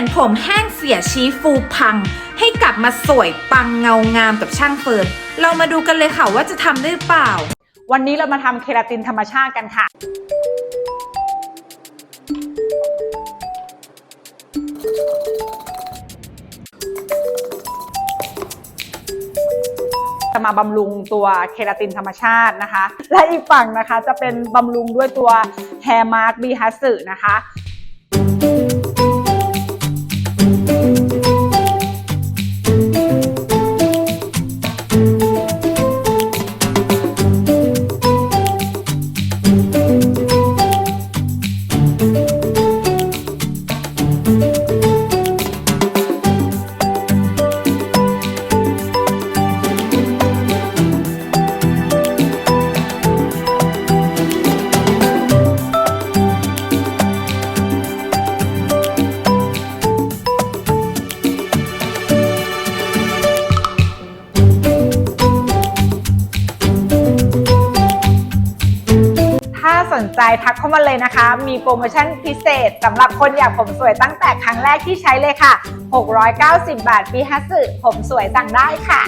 นผมแห้งเสียชี้ฟูพัง ให้กลับมาสวยปังเงางามกับช่างเฟิร์นเรามาดูกันเลยค่ะว่าจะทำได้หรือเปล่า วันนี้เรามาทำเคราตินธรรมชาติกันค่ะ จะมาบำรุงตัวเคราตินธรรมชาตินะคะ และอีกฝั่งนะคะจะเป็นบำรุงด้วยตัว Hair Mask b ีฮัสนะคะ สนใจทักเข้ามาเลยนะคะ มีโปรโมชั่นพิเศษสำหรับคนอยากผมสวยตั้งแต่ครั้งแรกที่ใช้เลยค่ะ 690 บาทปีฮัสสึผมสวยสั่งได้ค่ะ